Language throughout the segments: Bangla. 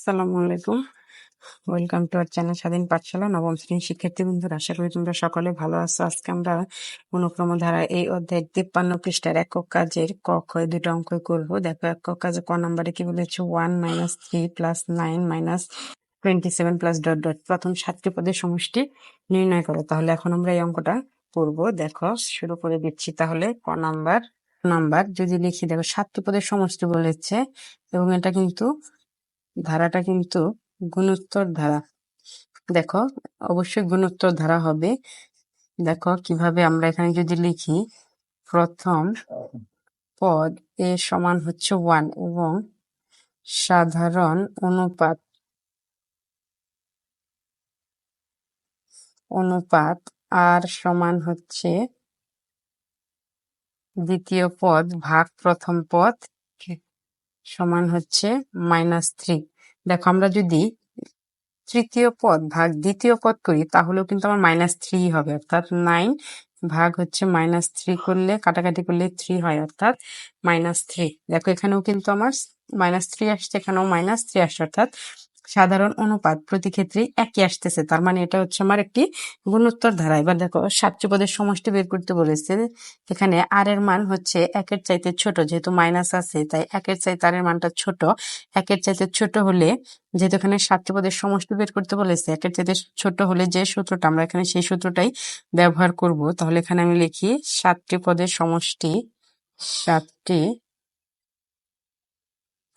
আসসালামু আলাইকুম। ওয়েলকাম টু আর চ্যানেল স্বাধীন পাঠশালা নবম শ্রেণির শিক্ষার্থী বন্ধুরা। আশা করি তোমরা সকলে ভালো আছো। আজকে আমরা অনুক্রম ধারা এই অধ্যায় তিপ্পান্ন পৃষ্ঠার একক কাজের ক, খ দুটো অঙ্ক করব। দেখো, একক কাজে ক নাম্বারে কি বলেছে? One minus three plus nine minus twenty seven plus dot dot প্রথম সাতটি পদের সমষ্টি নির্ণয় করো। তাহলে এখন আমরা এই অঙ্কটা করব। দেখো, শুরু করে দিচ্ছি। তাহলে ক নাম্বার নাম্বার যদি লিখি, দেখো, সাতটি পদের সমষ্টি বলেছে এবং এটা কিন্তু ধারাটা কিন্তু গুণোত্তর ধারা। দেখো, অবশ্যই গুণোত্তর ধারা হবে। দেখো, কীভাবে আমরা এখানে যদি লিখি, প্রথম পদ এ সমান হচ্ছে ওয়ান এবং সাধারণ অনুপাত অনুপাত আর সমান হচ্ছে দ্বিতীয় পদ ভাগ প্রথম পদ। সমান হচ্ছে মাইনাস থ্রি দেখো, আমরা যদি তৃতীয় পদ ভাগ দ্বিতীয় পদ করি, তাহলেও কিন্তু আমার মাইনাস থ্রি হবে, অর্থাৎ নাইন ভাগ হচ্ছে মাইনাস থ্রি করলে, কাটাকাটি করলে থ্রি হয়, অর্থাৎ মাইনাস থ্রি দেখো, এখানেও কিন্তু আমার মাইনাস থ্রি আসছে, এখানেও মাইনাস থ্রি আসছে, অর্থাৎ সাধারণ অনুপাত প্রতি ক্ষেত্রেই একই আসতেছে। তার মানে এটা হচ্ছে আমার একটি গুণোত্তর ধারা। এবার দেখো সাতটি পদের সমষ্টি বের করতে বলেছে। এখানে আর এর মান হচ্ছে একের চাইতে ছোট, যেহেতু মাইনাস আছে, তাই একের চাইতে আর এর মানটা ছোট। একের চাইতে ছোট হলে, যেহেতু এখানে সাতটি পদের সমষ্টি বের করতে বলেছে, একের চাইতে ছোট হলে যে সূত্রটা, আমরা এখানে সেই সূত্রটাই ব্যবহার করব। তাহলে এখানে আমি লিখি সাতটি পদের সমষ্টি সাতটি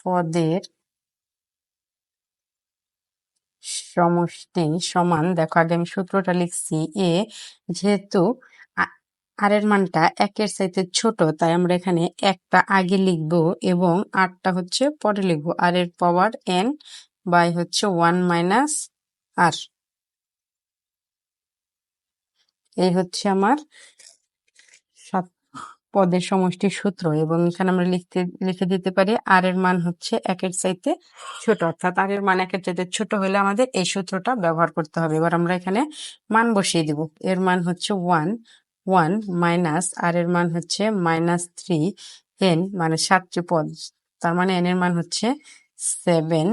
পদের সমষ্টি সমান, দেখো আগে আমি সূত্রটা লিখছি এ, যেহেতু আর এর মানটা একের চাইতে ছোট, তাই আমরা এখানে একটা আগে লিখব এবং আটটা হচ্ছে পরে লিখব। আর এর পাওয়ার এন বাই হচ্ছে ওয়ান মাইনাস আর এই হচ্ছে আমার পদের সমষ্টির সূত্র এবং এখানে আমরা লিখতে, লিখে দিতে পারি আর এর মান হচ্ছে একের চাইতে ছোট। অর্থাৎ আর এর মান একের চাইতে ছোট হলে আমাদের এই সূত্রটা ব্যবহার করতে হবে। এবার আমরা এখানে মান বসিয়ে দিব। এর মান হচ্ছে ওয়ান ওয়ান মাইনাস আর এর মান হচ্ছে মাইনাস থ্রি এন মানে সাতটি পদ। তার মানে এন এর মান হচ্ছে সেভেন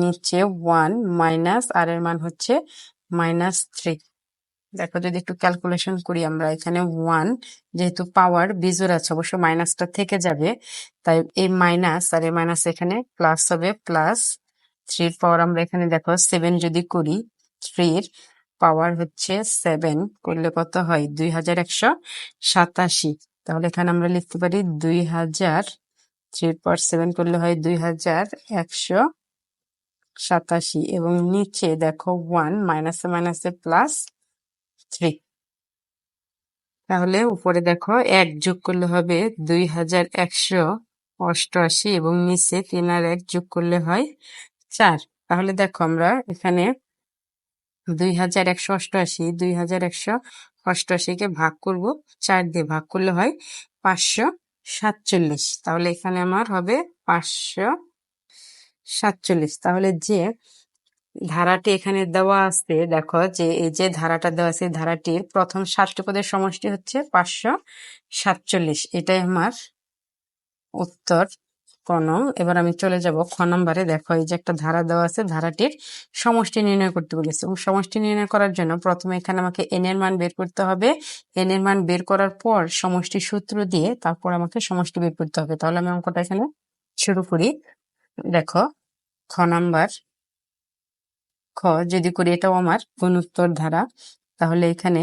নিচে ওয়ান মাইনাস আর এর মান হচ্ছে মাইনাস থ্রি দেখো যদি একটু ক্যালকুলেশন করি আমরা, এখানে ওয়ান যেহেতু পাওয়ার বিজোর আছে, অবশ্য মাইনাসটা থেকে যাবে, তাই এই মাইনাস আর এই মাইনাস এখানে প্লাস হবে প্লাস থ্রির পাওয়ার আমরা এখানে দেখো সেভেন যদি করি থ্রির পাওয়ার হচ্ছে সেভেন করলে কত হয়? দুই হাজার একশো সাতাশি। তাহলে এখানে আমরা লিখতে পারি দুই হাজার থ্রির পাওয়ার সেভেন করলে হয় দুই হাজার একশো সাতাশি। এবং নিচে দেখো ওয়ান মাইনাসে মাইনাসে প্লাস থ্রি। তাহলে উপরে দেখো এক যোগ করলে হবে দুই হাজার একশো অষ্টআশি এবং নিচে তিন আর এক যোগ করলে হয় চার। তাহলে দেখো আমরা এখানে দুই হাজার একশো অষ্টআশি, দুই হাজার একশো অষ্টআশিকে ভাগ করব, চার দিয়ে ভাগ করলে হয় পাঁচশো সাতচল্লিশ। তাহলে এখানে আমার হবে পাঁচশো সাতচল্লিশ। তাহলে যে ধারাটি এখানে দেওয়া আছে, দেখো যে এই যে ধারাটা দেওয়া আছে, ধারাটির প্রথম সাতটি পদের সমষ্টি হচ্ছে পাঁচশো সাতচল্লিশ। এটাই আমার উত্তর কোন এবার আমি চলে যাব খ নম্বরে। দেখো, এই যে একটা ধারা দেওয়া আছে, ধারাটির সমষ্টি নির্ণয় করতে বলেছে। এবং সমষ্টি নির্ণয় করার জন্য প্রথমে এখানে আমাকে এন এর মান বের করতে হবে। এন এর মান বের করার পর সমষ্টি সূত্র দিয়ে তারপর আমাকে সমষ্টি বের করতে হবে। তাহলে আমি অঙ্কটা এখানে শুরু করি। দেখো, খ নাম্বার খ, যদি করি এটাও আমার গুণোত্তর ধারা তাহলে এখানে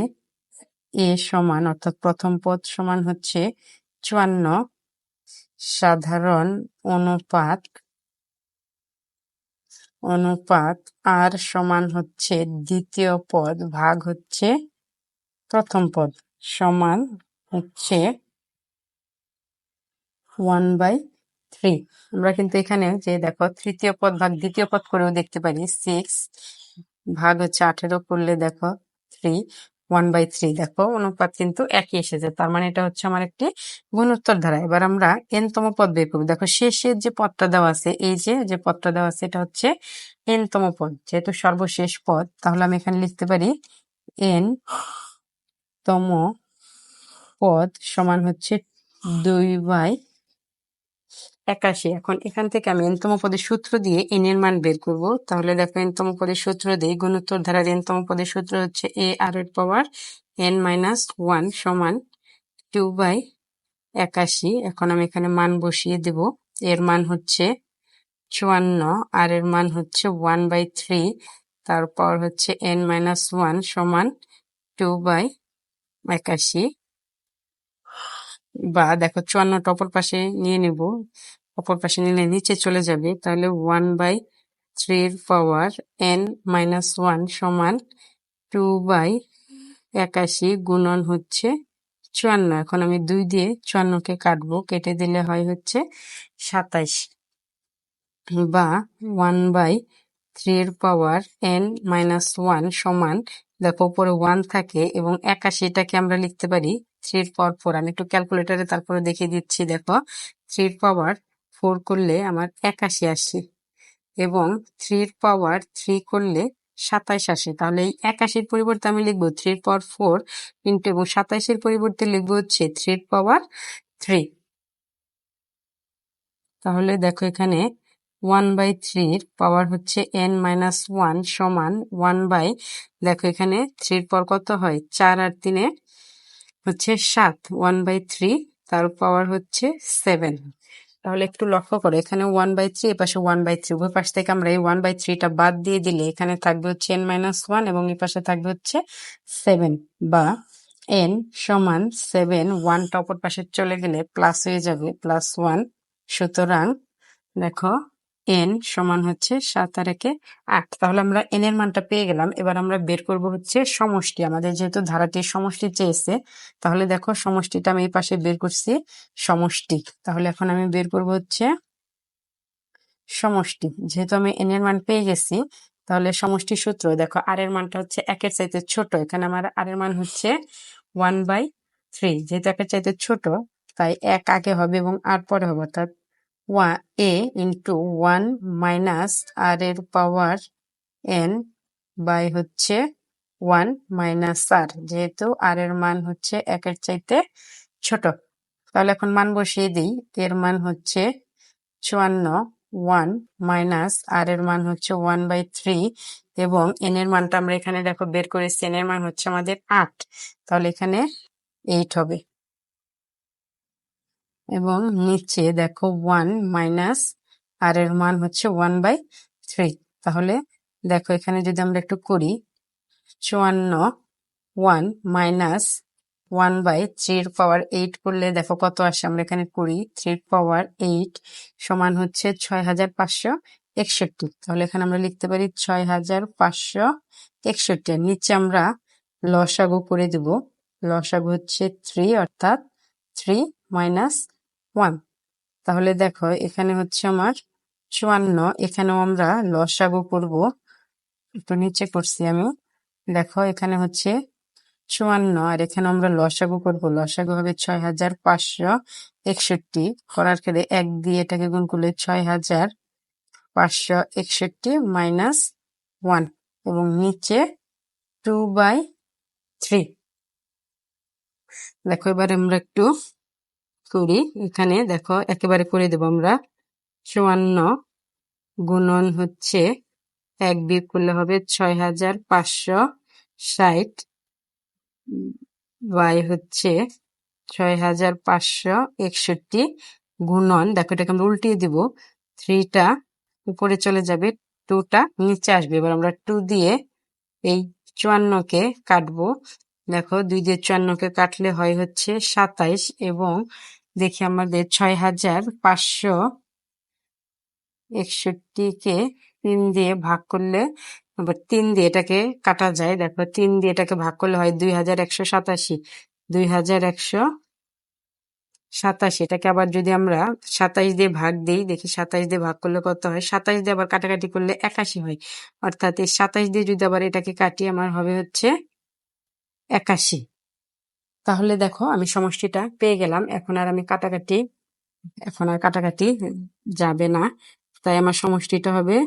এ সমান, অর্থাৎ প্রথম পদ সমান হচ্ছে চুয়ান্ন, সাধারণ অনুপাত অনুপাত আর সমান হচ্ছে দ্বিতীয় পদ ভাগ হচ্ছে প্রথম পদ, সমান হচ্ছে ওয়ান বাই থ্রি আমরা কিন্তু এখানে যে দেখো তৃতীয় পদ ভাগ দ্বিতীয় পদ করেও দেখতে পারি। সিক্স ভাগ হচ্ছে আঠেরো করলে দেখো থ্রি ওয়ান বাই থ্রি দেখো অনুপাত কিন্তু একই এসেছে। তার মানে এটা হচ্ছে আমার একটি গুণোত্তর ধারা। এবার আমরা এনতম পদ বের করব। দেখো শেষের যে পদটা দেওয়া আছে, এই যে যে পদটা দেওয়া আছে, এটা হচ্ছে এনতম পদ। যেহেতু সর্বশেষ পদ, তাহলে আমি এখানে লিখতে পারি এন তম পদ সমান হচ্ছে দুই বাই একাশি। এখন এখান থেকে আমি এনতম পদের সূত্র দিয়ে এন এর মান বের করব। তাহলে দেখো এনতম পদের সূত্র দিয়ে গুণোত্তর ধারার এনতম পদের সূত্র হচ্ছে এ আর এর পাওয়ার এন মাইনাস ওয়ান সমান টু বাই একাশি। এখন আমি এখানে মান বসিয়ে দেব। এর মান হচ্ছে চুয়ান্ন। আর এর মান হচ্ছে ওয়ান বাই থ্রি তারপর হচ্ছে এন মাইনাস ওয়ান সমান টু বাই একাশি। বা দেখো চুয়ান্নটা অপর পাশে নিয়ে নিব। অপর পাশে নিলে নিচে চলে যাবে। তাহলে ওয়ান বাই থ্রির পাওয়ার এন মাইনাস ওয়ান সমান টু বাই একাশি গুণন হচ্ছে চুয়ান্ন। এখন আমি দুই দিয়ে চুয়ান্নকে কাটবো। কেটে দিলে হয় হচ্ছে সাতাইশ। বা ওয়ান বাই থ্রির পাওয়ার এন মাইনাস ওয়ান সমান, দেখো উপরে ওয়ান থাকে এবং একাশিটাকে আমরা লিখতে পারি থ্রির পাওয়ার ফোর আমি একটু ক্যালকুলেটারে তারপরে দেখিয়ে দিচ্ছি, দেখো। থ্রির পাওয়ার ফোর করলে আমার একাশি আসে এবং থ্রির পাওয়ার থ্রি করলে সাতাইশ আসে। তাহলে এই একাশির পরিবর্তে আমি লিখব থ্রির পাওয়ার ফোর কিন্তু এবং সাতাইশের পরিবর্তে লিখব হচ্ছে থ্রির পাওয়ার থ্রি তাহলে দেখো এখানে ওয়ান বাই থ্রির পাওয়ার হচ্ছে এন মাইনাস ওয়ান সমান ওয়ান বাই দেখো এখানে থ্রির পর কত হয়? চার আর তিনে হচ্ছে সাত ওয়ান বাই থ্রি তার পাওয়ার হচ্ছে সেভেন তাহলে একটু লক্ষ্য করো, এখানে ওয়ান বাই থ্রি এপাশে ওয়ান বাই থ্রি উভয় পাশ থেকে আমরা এই ওয়ান বাই থ্রিটা বাদ দিয়ে দিলে এখানে থাকবে হচ্ছে এন মাইনাস ওয়ান এবং এই পাশে থাকবে হচ্ছে সেভেন বা এন সমান সেভেন ওয়ানটা অপর পাশে চলে গেলে প্লাস হয়ে যাবে প্লাস ওয়ান সুতরাং দেখো এন সমান হচ্ছে সাত আর একে আট। তাহলে আমরা এন এর মানটা পেয়ে গেলাম। এবার আমরা বের করব হচ্ছে সমষ্টি। আমাদের যেহেতু ধারাটির সমষ্টি চেয়েছে, তাহলে দেখো সমষ্টিটা আমি এই পাশে বের করছি, সমষ্টি। তাহলে এখন আমি বের করব হচ্ছে সমষ্টি। যেহেতু আমি এন এর মান পেয়ে গেছি, তাহলে সমষ্টি সূত্র, দেখো আর এর মানটা হচ্ছে একের চাইতে ছোট। এখানে আমার আর এর মান হচ্ছে ওয়ান বাই থ্রি যেহেতু একের চাইতে ছোট, তাই এক আগে হবে এবং আর পরে হবে। অর্থাৎ a into one minus r এর পাওয়ার এন বাই হচ্ছে ওয়ান মাইনাস আর যেহেতু আর এর মান হচ্ছে একের চাইতে ছোট। তাহলে এখন মান বসিয়ে দিই। এর মান হচ্ছে চুয়ান্ন, ওয়ান মাইনাস আর এর মান হচ্ছে ওয়ান বাই থ্রি এবং এন এর মানটা আমরা এখানে দেখো বের করেছি। এন এর মান হচ্ছে আমাদের আট। তাহলে এখানে এইট হবে। এবং নিচে দেখো ওয়ান মাইনাস আর এর মান হচ্ছে ওয়ান বাই থ্রি তাহলে দেখো এখানে যদি আমরা একটু করি, চুয়ান্ন ওয়ান মাইনাস ওয়ান বাই থ্রির পাওয়ার এইট করলে দেখো কত আসে? আমরা এখানে করি থ্রির পাওয়ার এইট সমান হচ্ছে ছয় হাজার পাঁচশো একষট্টি। তাহলে এখানে আমরা লিখতে পারি ছয় হাজার পাঁচশো একষট্টি। আর নিচে আমরা লসাগু করে দেব। লসাগু হচ্ছে থ্রি অর্থাৎ থ্রি মাইনাস ওয়ান তাহলে দেখো, এখানে হচ্ছে আমার চুয়ান্ন, এখানেও আমরা লসাগু করব। একটু নিচে করছি আমি। দেখো, এখানে হচ্ছে চুয়ান্ন, আর এখানে আমরা লসাগু করব। লসাগু হবে ছয় হাজার পাঁচশো একষট্টি। করার ক্ষেত্রে এক দিয়ে এটাকে গুণ করলে ছয় হাজার পাঁচশো একষট্টি মাইনাস ওয়ান, এবং নিচে টু বাই থ্রি। দেখো, এবার আমরা একটু করি। এখানে দেখো, একেবারে করে দেব আমরা। চুয়ান্ন গুণন হচ্ছে এক বিয়োগ করলে হবে ছয় হাজার পাঁচশো ষাট। বাই হচ্ছে ছয় হাজার পাঁচশো একষট্টি গুণন। দেখো, এটাকে আমরা উল্টিয়ে দিব। থ্রিটা উপরে চলে যাবে টুটা নিচে আসবে। এবার আমরা টু দিয়ে এই চুয়ান্নকে কাটবো। দেখো, দুই দিয়ে চুয়ান্নকে কাটলে হয় হচ্ছে সাতাইশ এবং দেখি আমাদের ছয় হাজার পাঁচশো একষট্টিকে তিন দিয়ে ভাগ করলে আবার তিন দিয়ে এটাকে কাটা যায়। দেখো তিন দিয়ে এটাকে ভাগ করলে হয় দুই হাজার একশো সাতাশি। দুই হাজার একশো সাতাশি, এটাকে আবার যদি আমরা সাতাইশ দিয়ে ভাগ দিই, দেখি সাতাইশ দিয়ে ভাগ করলে কত হয়? সাতাইশ দিয়ে আবার কাটাকাটি করলে একাশি হয়। অর্থাৎ এই সাতাইশ দিয়ে যদি আবার এটাকে কাটি, আমার হবে হচ্ছে একাশি। তাহলে দেখো আমি সমষ্টিটা পেয়ে গেলাম। এখন আর আমি কাটাকাটি, এখন আর কাটাকাটি যাবে না। তাই আমার সমষ্টিটা হবে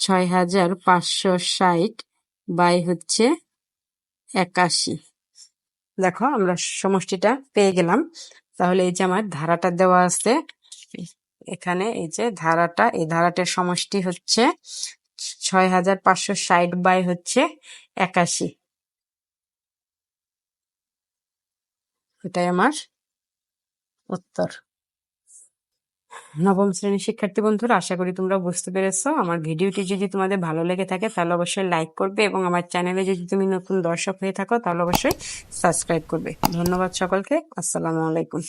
ছয় হাজার পাঁচশো ষাট বাই হচ্ছে একাশি। দেখো আমরা সমষ্টিটা পেয়ে গেলাম। তাহলে এই যে আমার ধারাটা দেওয়া আছে, এখানে এই যে ধারাটা, এই ধারাটার সমষ্টি হচ্ছে ছয় হাজার পাঁচশো ষাট বাই হচ্ছে একাশি। এটাই আমার উত্তর। নবম শ্রেণির শিক্ষার্থী বন্ধুরা, আশা করি তোমরা বুঝতে পেরেছ। আমার ভিডিওটি যদি তোমাদের ভালো লেগে থাকে, তাহলে অবশ্যই লাইক করবে এবং আমার চ্যানেলে যদি তুমি নতুন দর্শক হয়ে থাকো, তাহলে অবশ্যই সাবস্ক্রাইব করবে। ধন্যবাদ সকলকে। আসসালামু আলাইকুম।